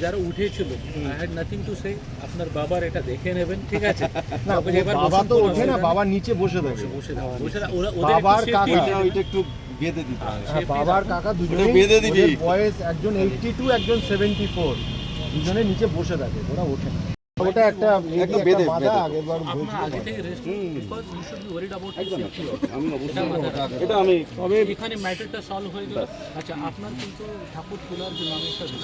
যারা উঠেছিল I had nothing to say আপনার বাবার এটা দেখে নেবেন ঠিক আছে? না এবার বাবা তো ওঠে না বাবা নিচে বসে থাকে। বসে বসে ওরা- বাবার কাকা। ওইটা একটু বেঁধে দিতে হবে হ্যাঁ, বাবার কাকা দুজনে বেঁধে দিবি। বয়স একজন এইটটি টু একজন সেভেন্টি ফোর দুজনে নিচে বসে থাকে ওরা ওঠে না। ওটা একটা একটা বেঁধে, আগেরবার এটা আমি তবে এখানে ম্যাটারটা সলভ হয়ে গেল। আচ্ছা আপনার কিন্তু ঠাকুর তোলার জন্য মনে করি,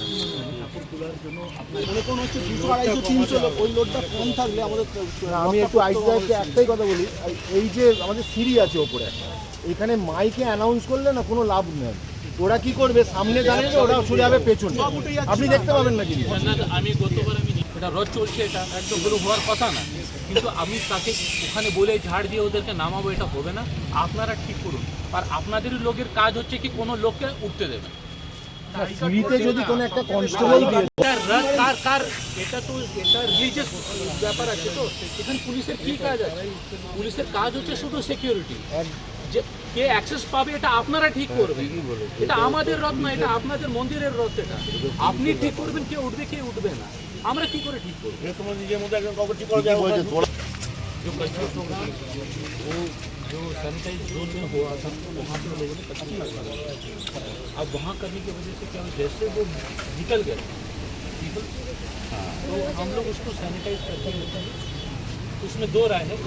ঠাকুর তোলার জন্য আপনার হচ্ছে দুশো আড়াইশো তিনশো ওই লোডটা কম থাকলে আমাদের আমি একটু আইসিআইকে একটাই কথা বলি এই যে আমাদের সিঁড়ি আছে ওপরে এখানে মাইকে অ্যানাউন্স করলে না কোনো লাভ নেই। ওরা কি করবে? সামনে দাঁড়িয়ে ওরা চলে যাবে পেছনে। আপনি দেখতে পাবেন না কিন্তু। আমি গতবার আমি এটা রোজ চলছে এটা একদমগুলো হওয়ার কথা না। কিন্তু আমি তাকে ওখানে বলে ঝাড় দিয়ে ওদেরকে নামাবো এটা হবে না। আপনারা ঠিক করুন। আর আপনাদেরই লোকের কাজ হচ্ছে কি কোনো লোককে উঠতে দেবে। না। সিঁড়িতে যদি কোনো একটা কনস্টেবল দিয়ে এটা রাত কার কার এটা তো এটা রিলিজিয়াস ব্যাপার আছে তো। এখানে পুলিশের কি কাজ আছে? পুলিশের কাজ হচ্ছে শুধু সিকিউরিটি যে কে অ্যাক্সেস পাবে এটা আপনারা ঠিক করবেন এটা আমাদের রথ না এটা আপনাদের মন্দিরের রথ এটা আপনি ঠিক করবেন কে উঠবে কে উঠবে না আমরা কি করে ঠিক করবো তোমার নিজের মধ্যে একজন কাউকে ঠিক করা যায় जो कल्चर प्रोग्राम वो जो सैनिटाइज जोन में हुआ था वहाँ पे लोगों ने कचरा लगवाया अब वहाँ करने की वजह से क्या हुआ, जैसे वो निकल गए people, तो हम लोग उसको सैनिटाइज करते हैं उसमें दो राय है